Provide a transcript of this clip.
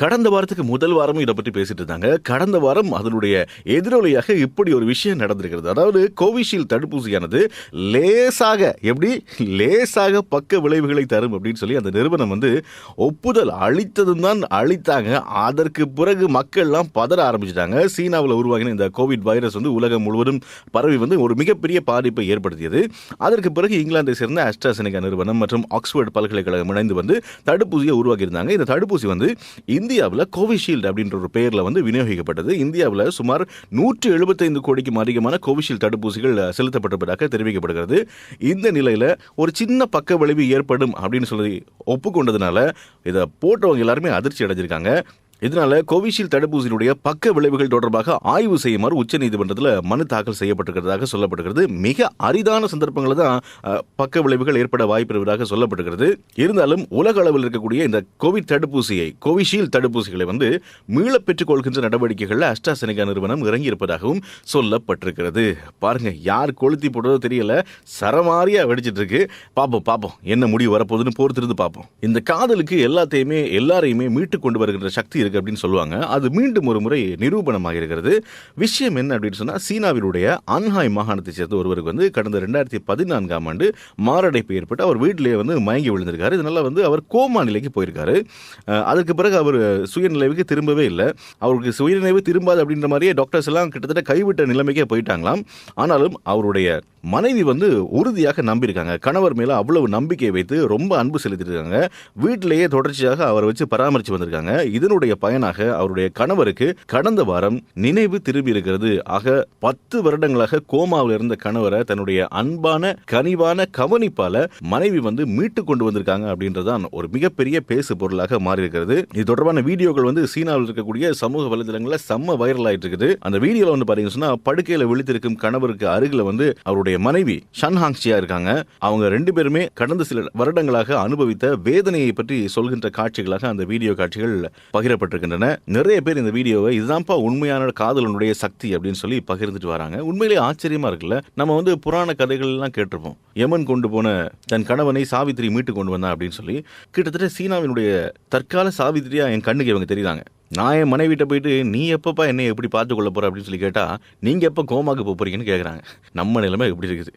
கடந்த வாரத்துக்கு முதல் வாரமும் இதை பற்றி பேசிட்டு இருந்தாங்க. கடந்த வாரம் அதனுடைய எதிரொலியாக இப்படி ஒரு விஷயம் நடந்திருக்கிறது. அதாவது கோவிஷீல்டு தடுப்பூசியானது லேசாக எப்படி? லேசாக பக்க விளைவுகளை தரும் அப்படின்னு சொல்லி அந்த நிறுவனம் வந்து ஒப்புதல் அளித்ததும் தான் அளித்தாங்க. அதற்கு பிறகு மக்கள்லாம் பதற ஆரம்பிச்சிட்டாங்க. சீனாவில் உருவாகின இந்த கோவிட் வைரஸ் வந்து உலகம் முழுவதும் பரவி வந்து ஒரு மிகப்பெரிய பாதிப்பை ஏற்படுத்தியது. அதற்கு பிறகு இங்கிலாந்தை சேர்ந்த அஸ்ட்ராசெனிகா நிறுவனம் மற்றும் ஆக்ஸ்போர்ட் பல்கலைக்கழகம் இணைந்து வந்து தடுப்பூசியை உருவாக்கியிருந்தாங்க. இந்த தடுப்பூசி வந்து இந்த இந்தியாவில் கோவிஷீல்டு அப்படின்ற ஒரு பெயரில் வந்து விநியோகிக்கப்பட்டது. இந்தியாவில் சுமார் நூற்று எழுபத்தைந்து கோடிக்கும் அதிகமான கோவிஷீல்டு தடுப்பூசிகள் செலுத்தப்பட்டிருப்பதாக தெரிவிக்கப்படுகிறது. இந்த நிலையில் ஒரு சின்ன பக்க விளைவு ஏற்படும் அப்படின்னு சொல்லி ஒப்புக்கொண்டதுனால இதை போட்டவங்க எல்லாருமே அதிர்ச்சி அடைஞ்சிருக்காங்க. இதனால கோவிஷீல்டு தடுப்பூசியினுடைய பக்க விளைவுகள் தொடர்பாக ஆய்வு செய்யுமாறு உச்சநீதிமன்றத்தில் மனு தாக்கல் செய்யப்பட்டிருக்கிறதாக சொல்லப்படுகிறது. மிக அரிதான சந்தர்ப்பங்களில் தான் பக்க விளைவுகள் ஏற்பட வாய்ப்பு இருப்பதாக சொல்லப்படுகிறது. இருந்தாலும் உலக அளவில் இருக்கக்கூடிய இந்த கோவிட் தடுப்பூசியை கோவிஷீல்டு தடுப்பூசிகளை வந்து மீள பெற்றுக் கொள்கின்ற நடவடிக்கைகளில் அஸ்ட்ராசெனிகா நிறுவனம் இறங்கியிருப்பதாகவும் சொல்லப்பட்டிருக்கிறது. பாருங்க யார் கொளுத்தி போடுறதோ தெரியல சரமாரியா வெடிச்சிட்டு இருக்கு பாப்போம் பாப்போம் என்ன முடிவு வரப்போகுதுன்னு பொறுத்திருந்து பார்ப்போம் இந்த காதலுக்கு எல்லாத்தையுமே எல்லாரையுமே மீட்டு கொண்டு வருகின்ற சக்தி இருக்கு. அப்படின்னு சொல்லுவாங்க. அது மீண்டும் ஒரு முறை நிரூபணமாக இருக்கிறது விஷயம் என்ன அப்படின்னு சொன்னா சீனாவினுடைய அன்ஹாய் மாகாணத்தை சேர்ந்த ஒருவருக்கு வந்து கடந்த ரெண்டாயிரத்தி பதினான்காம் ஆண்டு மாரடைப்பு ஏற்பட்டு அவர் வீட்டிலேயே வந்து மயங்கி விழுந்திருக்காரு. இதனால வந்து அவர் கோமா நிலைக்கு போயிருக்காரு. அதுக்கு பிறகு அவர் சுயநிலைவுக்கு திரும்பவே இல்லை. அவருக்கு சுயநினைவு திரும்பாது அப்படின்ற மாதிரியே டாக்டர்ஸ் எல்லாம் கிட்டத்தட்ட கைவிட்ட நிலைமைக்கே போயிட்டாங்களாம். ஆனாலும் அவருடைய மனைவி வந்து உறுதியாக நம்பியிருக்காங்க. கணவர் மேலே அவ்வளவு நம்பிக்கை வைத்து ரொம்ப அன்பு செலுத்திருக்காங்க வீட்டிலேயே தொடர்ச்சியாக அவரை வச்சு பராமரித்து வந்திருக்காங்க. இதனுடைய பயனாக அவருடைய கணவருக்கு கடந்த வாரம் நினைவு திரும்பி இருக்கிறது ஆக பத்து வருடங்களாக கோமாவில் இருந்த கணவரை தன்னுடைய அன்பான கனிவான கவனிப்பால மனைவி வந்து மீட்டு கொண்டு வந்திருக்காங்க அப்படின்றதான் ஒரு மிகப்பெரிய பேசு பொருளாக மாறி இருக்கிறது இது தொடர்பான வீடியோக்கள் வந்து சீனாவில் இருக்கக்கூடிய சமூக வலைதளங்களில் செம்ம வைரல் ஆயிட்டு இருக்குது அந்த வீடியோல வந்து பாத்தீங்கன்னா சொன்னா படுக்கையில விழித்திருக்கும் கணவருக்கு அருகில வந்து அவருடைய மனைவி ஷன்ஹாங்ஷியா இருக்காங்க. அவங்க ரெண்டு பேருமே கடந்த சில வருடங்களாக அனுபவித்த வேதனையை பற்றி சொல்கின்ற காட்சிகளாக அந்த வீடியோ காட்சிகள் பகிரப்பட்டு பகிரப்பட்டிருக்கின்றன நிறைய பேர் இந்த வீடியோவை இதுதான்ப்பா உண்மையான காதலனுடைய சக்தி அப்படின்னு சொல்லி பகிர்ந்துட்டு வராங்க. உண்மையிலேயே ஆச்சரியமா இருக்குல்ல? நம்ம வந்து புராண கதைகள் எல்லாம் கேட்டிருப்போம். யமன் கொண்டு போன தன் கணவனை சாவித்திரி மீட்டு கொண்டு வந்தான் அப்படின்னு சொல்லி கிட்டத்தட்ட சீனாவினுடைய தற்கால சாவித்திரியா என் கண்ணுக்கு இவங்க தெரியுதாங்க நான் என் மனைவிட்ட போயிட்டு நீ எப்பப்பா என்னை எப்படி பார்த்து கொள்ள போற? அப்படின்னு சொல்லி கேட்டா நீங்க எப்ப கோமாக்கு போறீங்கன்னு கேக்குறாங்க. நம்ம நிலைமை எப்படி இருக்குது.